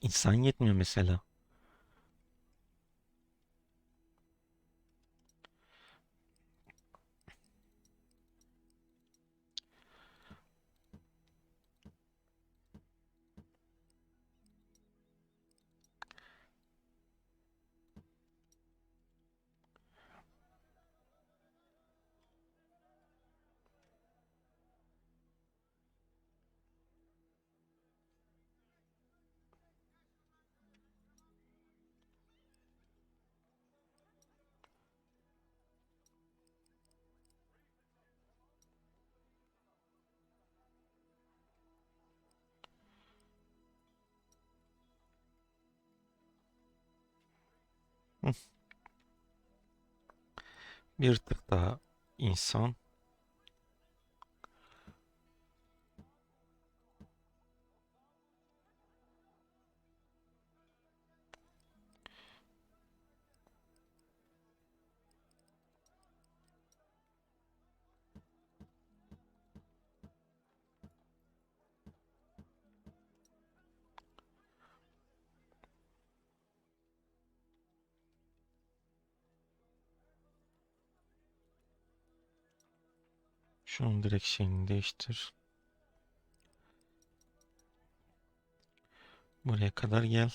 İnsan yetmiyor mesela. Bir tık daha insan. Şunun direkt şeyini değiştir. Buraya kadar gel.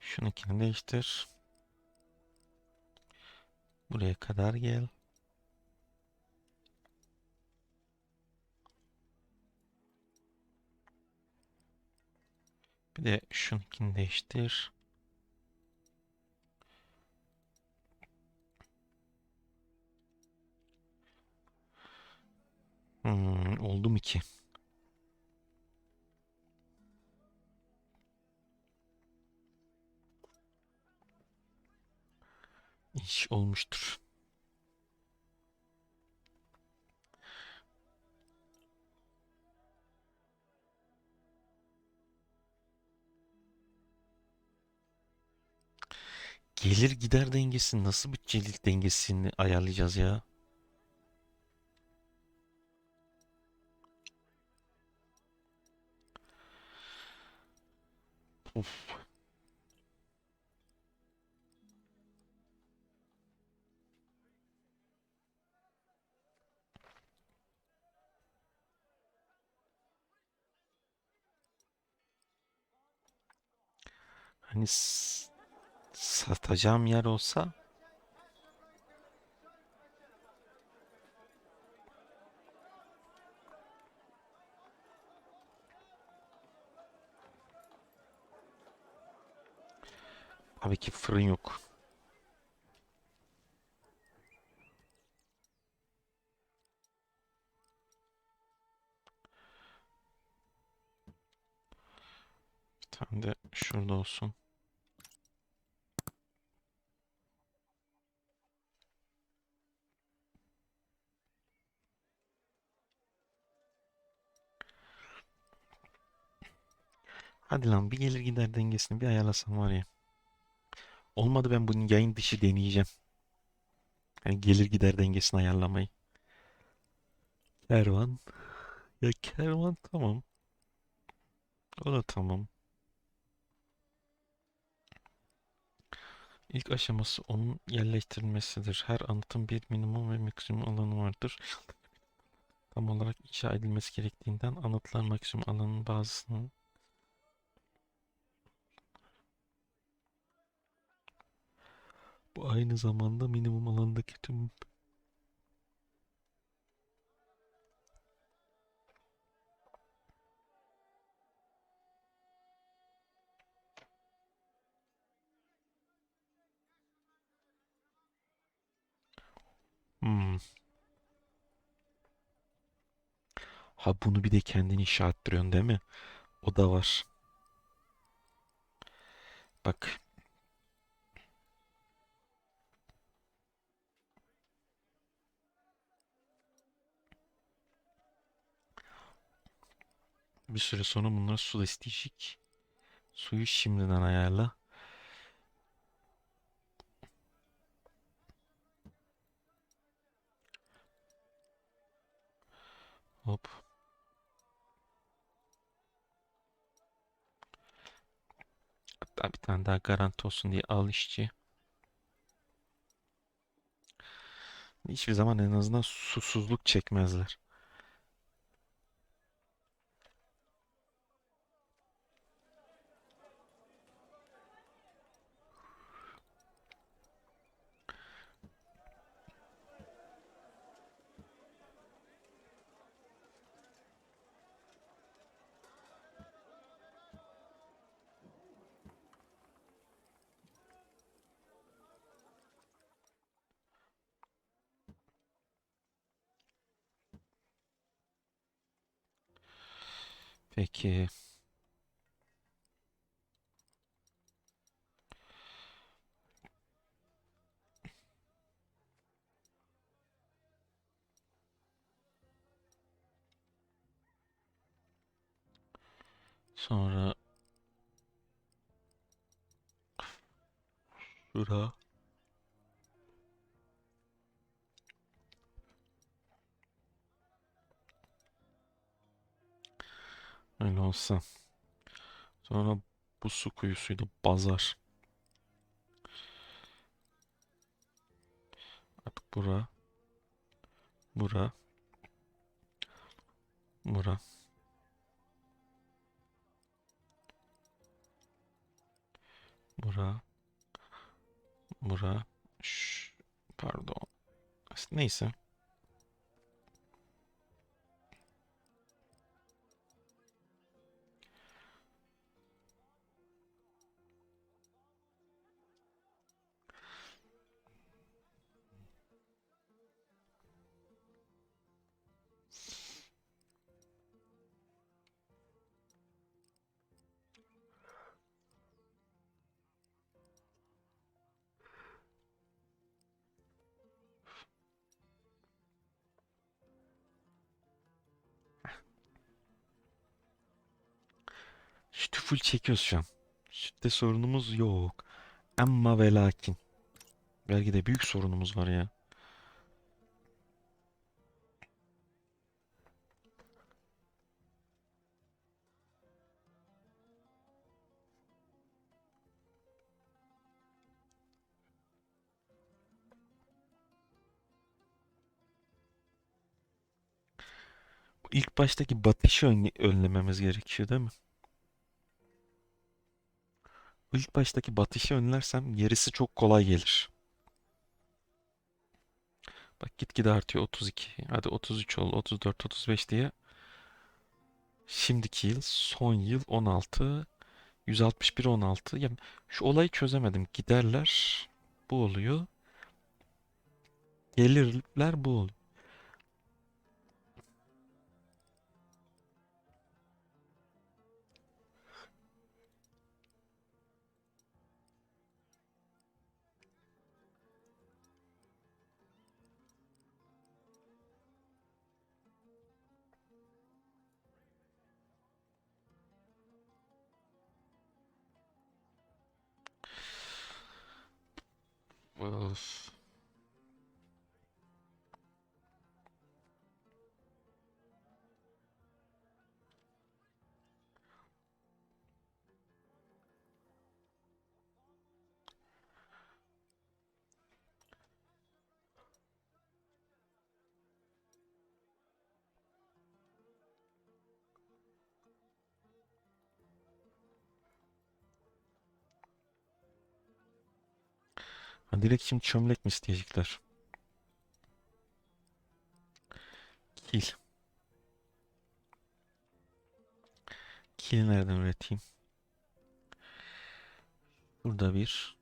Şununkini değiştir. Buraya kadar gel. Bir de şununkini değiştir. Hmm, oldu mu ki? İş olmuştur. Gelir gider dengesi nasıl bütçelik dengesini ayarlayacağız ya? Uf. Hani satacağım yer olsa tabii ki fırın yok. Bir tane de şurada olsun. Hadi lan bir gelir gider dengesini bir ayarlasam var ya. Olmadı ben bunun yayın dışı deneyeceğim. Yani gelir gider dengesini ayarlamayı. Kervan. Ya kervan tamam. O da tamam. İlk aşaması onun yerleştirilmesidir. Her anıtın bir minimum ve maksimum alanı vardır. Tam olarak inşa edilmesi gerektiğinden anıtlar maksimum alanın bazısının bu aynı zamanda minimum alandaki tüm Hmm. Ha bunu bir de kendin inşa ettiriyorsun değil mi? O da var. Bak Bir süre sonra bunları suda isteyecek. Suyu şimdiden ayarla. Hop. Hatta bir tane daha garanti olsun diye al işçi. Hiçbir zaman en azından susuzluk çekmezler. Peki. Olsa. Sonra bu su kuyusuyla bazar. Artık bura. Bura. Bura. Bura. Bura. Şş, pardon. Neyse. Full çekiyoruz şu an. Sütte sorunumuz yok. Ama ve lakin. Belki de büyük sorunumuz var ya. İlk baştaki batışı ön- önlememiz gerekiyor değil mi? İlk baştaki batışı önlersem gerisi çok kolay gelir. Bak gitgide artıyor 32. Hadi 33 ol, 34, 35 diye. Şimdiki yıl, son yıl 16, 161, 16. Ya şu olayı çözemedim. Giderler bu oluyor. Gelirler bu oluyor. Of. Ha, direkt şimdi çömlek mi isteyecekler? Kil. Kil nereden üreteyim? Burada bir.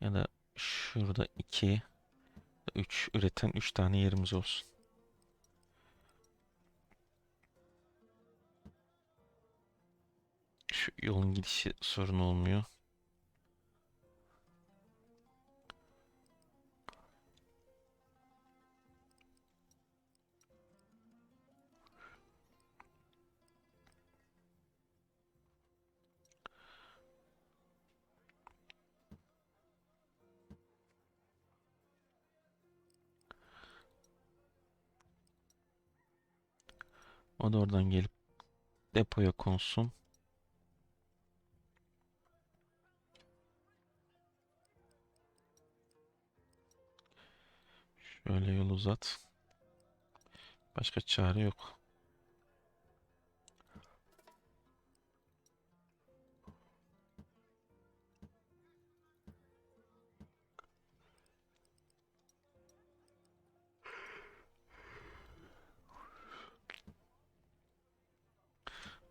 Ya da şurada iki. Üç. Üreten üç tane yerimiz olsun. Şu yolun gidişi sorun olmuyor. O da oradan gelip depoya konsun. Şöyle yol uzat. Başka çare yok.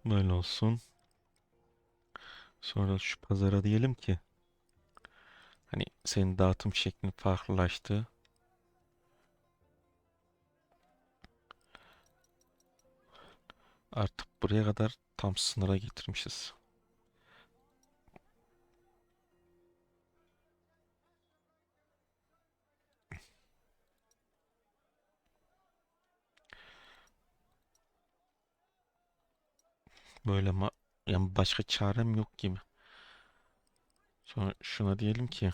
Böyle olsun. Sonra şu pazara diyelim ki hani senin dağıtım şeklin farklılaştı. Artık buraya kadar tam sınıra getirmişiz. Böyle ma yani başka çarem yok gibi. Sonra şuna diyelim ki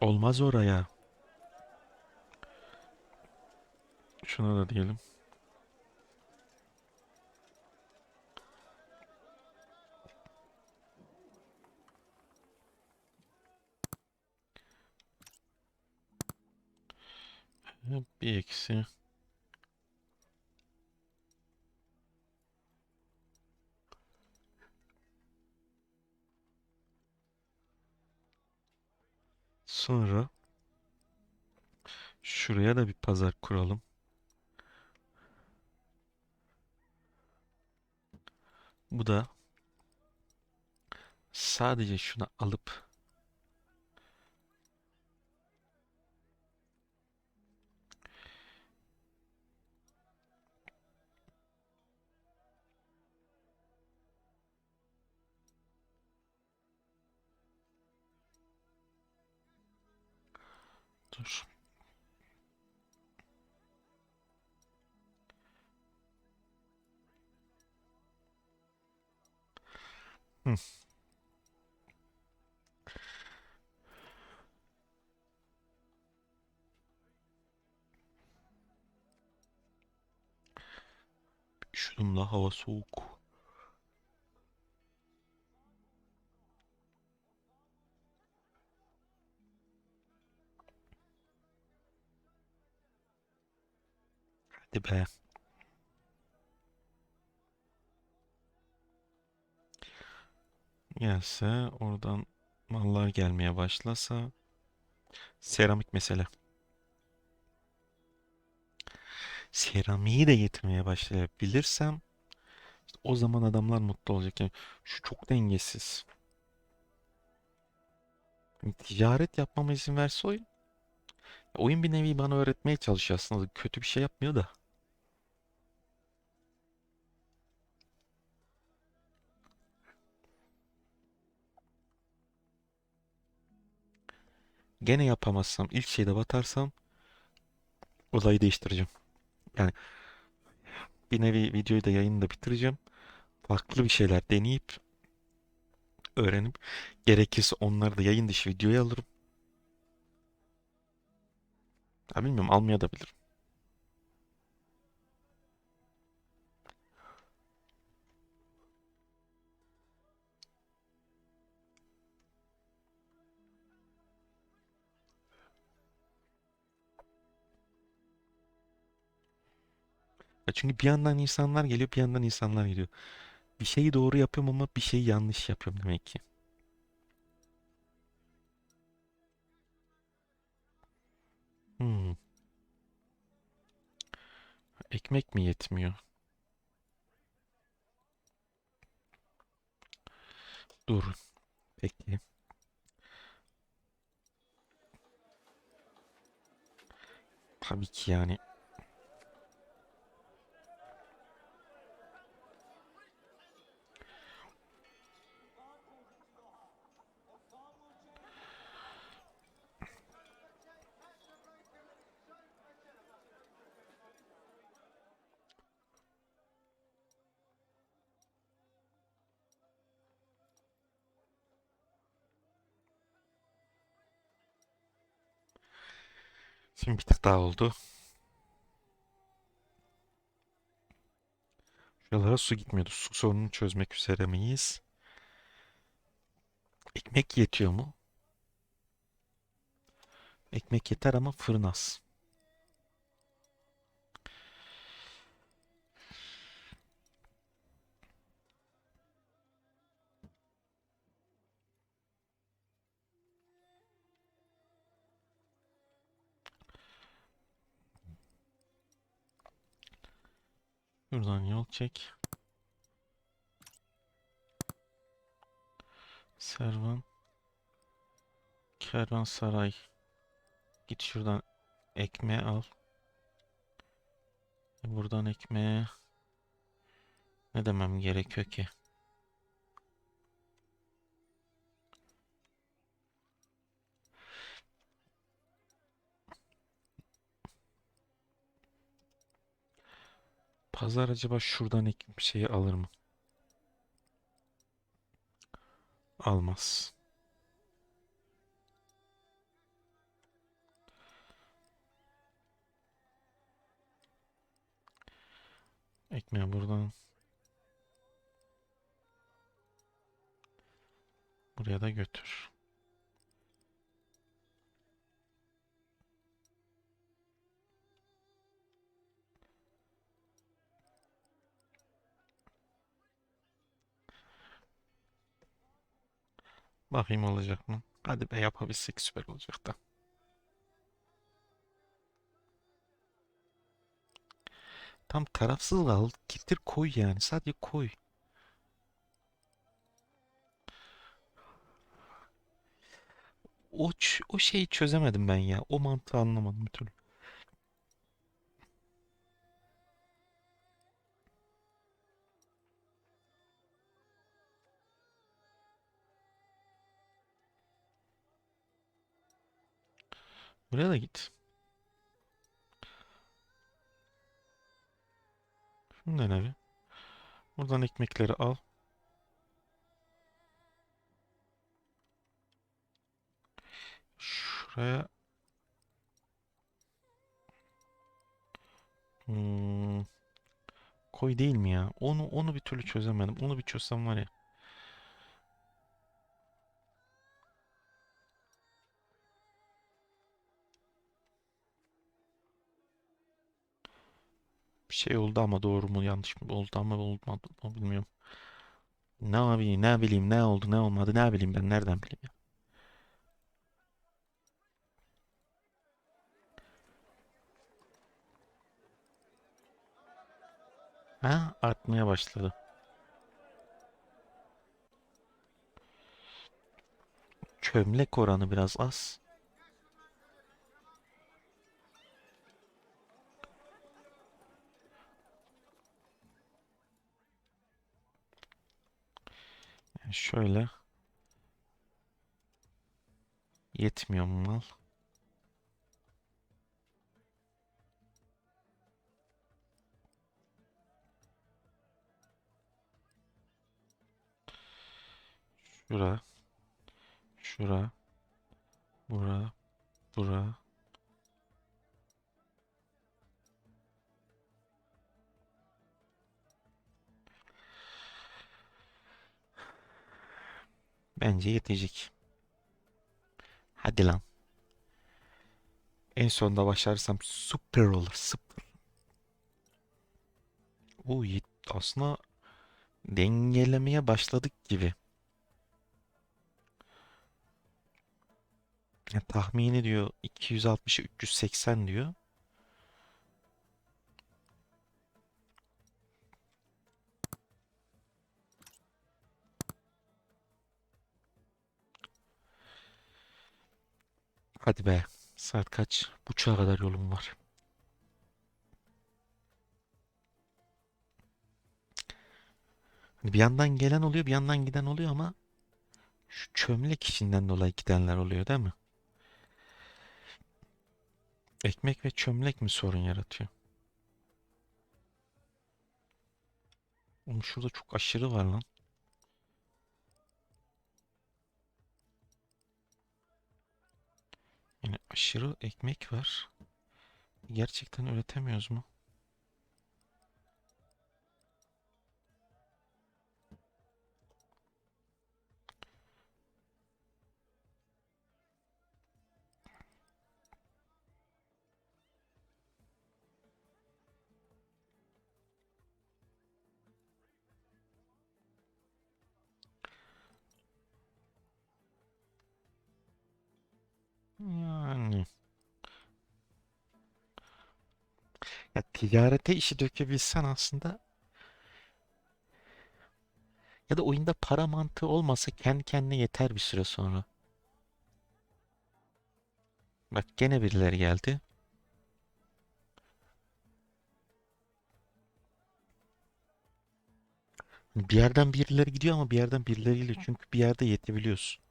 olmaz oraya. Şuna da diyelim. Bir eksi. Sonra şuraya da bir pazar kuralım. Bu da sadece şunu alıp dur. Hı. Üşüdüm la hava soğuk. Hadi be. Gelse oradan mallar gelmeye başlasa seramik mesele. Seramiği de getirmeye başlayabilirsem işte o zaman adamlar mutlu olacak. Yani şu çok dengesiz. Ticaret yapmama izin verse oyun. Oyun bir nevi bana öğretmeye çalışıyor aslında. Kötü bir şey yapmıyor da. Gene yapamazsam, ilk şeyde batarsam olayı değiştireceğim. Yani bir nevi videoyu da yayını da bitireceğim. Farklı bir şeyler deneyip öğrenip gerekirse onları da yayın dışı videoya alırım. Ya bilmiyorum almaya da bilirim. Çünkü bir yandan insanlar geliyor, bir yandan insanlar geliyor. Bir şeyi doğru yapıyorum ama bir şeyi yanlış yapıyorum demek ki. Hmm. Ekmek mi yetmiyor? Dur. Peki. Tabii ki yani. Şimdi bir tık daha oldu. Şuralara su gitmiyordu. Su sorununu çözmek üzere miyiz? Ekmek yetiyor mu? Ekmek yeter ama fırın az. Buradan yol çek. Servan. Kervansaray. Git şuradan ekmeği al. Buradan ekmeğe ne demem gerekiyor ki? Pazar acaba şuradan bir şeyi alır mı? Almaz. Ekmeği buradan buraya da götür. Bakayım olacak mı? Hadi be yapabilsek süper olacak da. Tam tarafsız al. Getir koy yani. Sadece koy. O, o şeyi çözemedim ben ya. O mantığı anlamadım bir türlü. Buraya da git. Şundan abi. Buradan ekmekleri al. Şuraya Hmm, koy değil mi ya? Onu onu bir türlü çözemedim. Onu bir çözsem var ya. Bir şey oldu ama doğru mu yanlış mı oldu ama olmadı mı bilmiyorum. Ne abi ne bileyim ne oldu ne olmadı ne bileyim ben nereden bileyim ya. Ha artmaya başladı. Çömlek oranı biraz az. Şöyle yetmiyor mu mal? Şura, şura, bura, bura. Bence yetecek. Hadi lan. En sonunda başarırsam süper olur. Süper. Yet- aslında dengelemeye başladık gibi. Ya, tahmini diyor 260'ı 380 diyor. Hadi be. Saat kaç? Buçuğa kadar yolum var. Hani bir yandan gelen oluyor, bir yandan giden oluyor ama şu çömlek işinden dolayı gidenler oluyor değil mi? Ekmek ve çömlek mi sorun yaratıyor? Oğlum şurada çok aşırı var lan. Yani aşırı ekmek var. Gerçekten üretemiyoruz mu? Ya ticarete işi dökebilsen aslında ya da oyunda para mantığı olmasa kendi kendine yeter bir süre sonra. Bak gene birileri geldi. Bir yerden birileri gidiyor ama bir yerden birileriyle çünkü bir yerde yetebiliyorsun.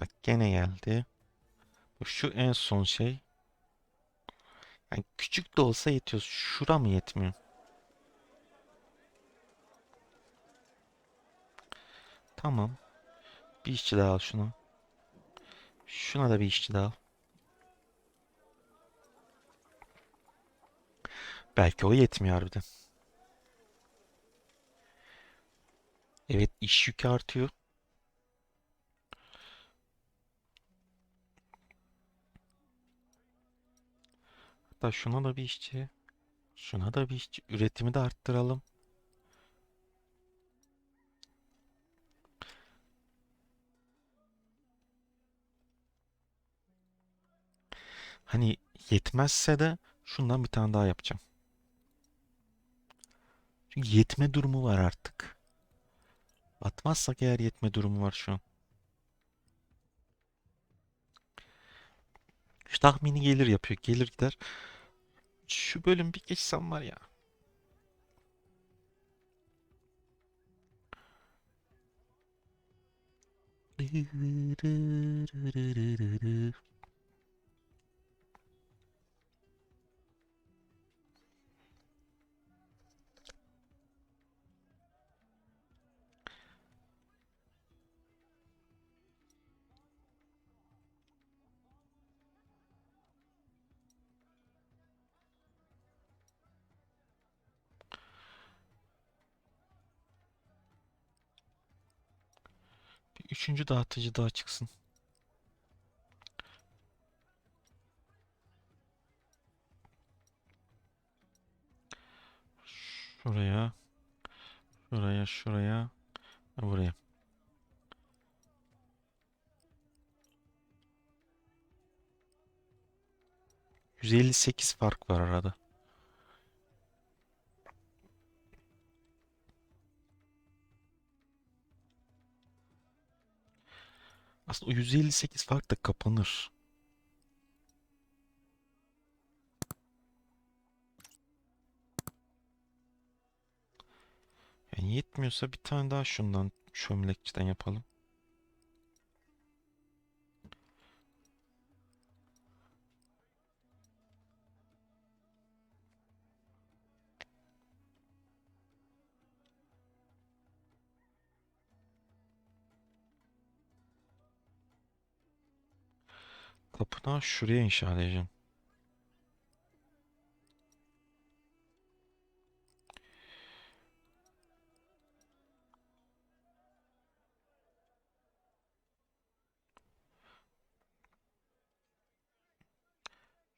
Bak gene geldi. Bu Şu en son şey. Yani küçük de olsa yetiyor. Şura mı yetmiyor? Tamam. Bir işçi daha al şuna. Şuna da bir işçi daha al. Belki o yetmiyor harbiden. Evet iş yükü artıyor. Hatta şuna da bir işçi. Şuna da bir işçi. Üretimi de arttıralım. Hani yetmezse de şundan bir tane daha yapacağım. Çünkü yetme durumu var artık. Atmazsak eğer yetme durumu var şu an. Şu tahmini gelir yapıyor. Gelir gider. Şu bölüm bir geçsem var ya. üçüncü dağıtıcı daha çıksın. Şuraya. Şuraya, şuraya. Buraya. %58 fark var arada. Aslında o 158 fark da kapanır. Yani yetmiyorsa bir tane daha şundan çömlekçiden yapalım. Tapınağı şuraya inşa edeceğim.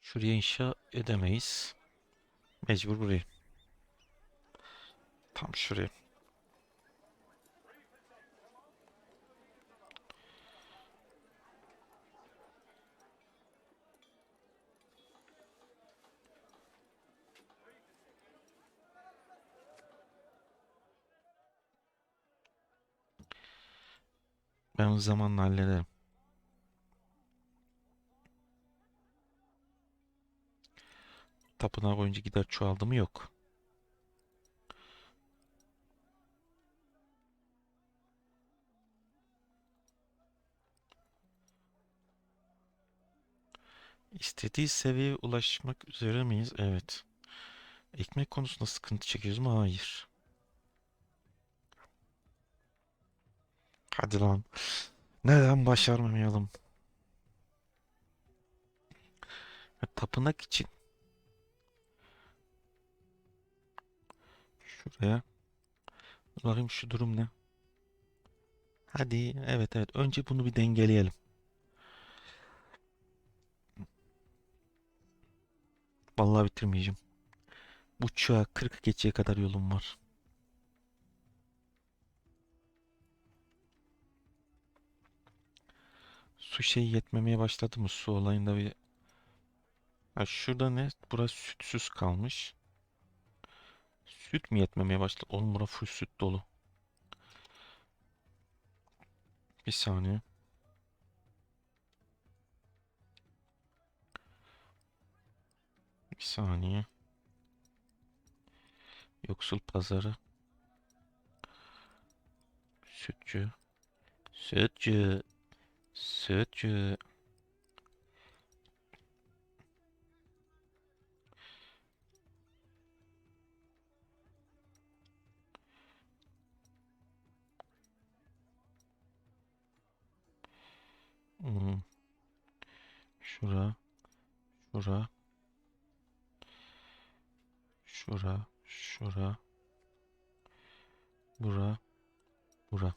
Şuraya inşa edemeyiz. Mecbur buraya. Tam şuraya. Ben o zamanla hallederim. Tapınağı boyunca gider çoğaldı mı? Yok. İstediği seviyeye ulaşmak üzere miyiz? Evet. Ekmek konusunda sıkıntı çekiyoruz mu? Hayır. Hadi lan. Neden başarmayalım? Tapınak için şuraya. Bakayım şu durum ne? Hadi evet evet önce bunu bir dengeleyelim. Vallahi bitirmeyeceğim. buçuğa 40 geçeye kadar yolum var. Su şeyi yetmemeye başladı mı? Su olayında bir... Ha şurada ne? Burası sütsüz kalmış. Süt mü yetmemeye başladı? Oğlum bura full süt dolu. Bir saniye. Bir saniye. Yoksul pazarı. Sütçü. Sütçü. Sütçü. Hmm. Şura. Şura. Şura. Şura. Bura. Bura.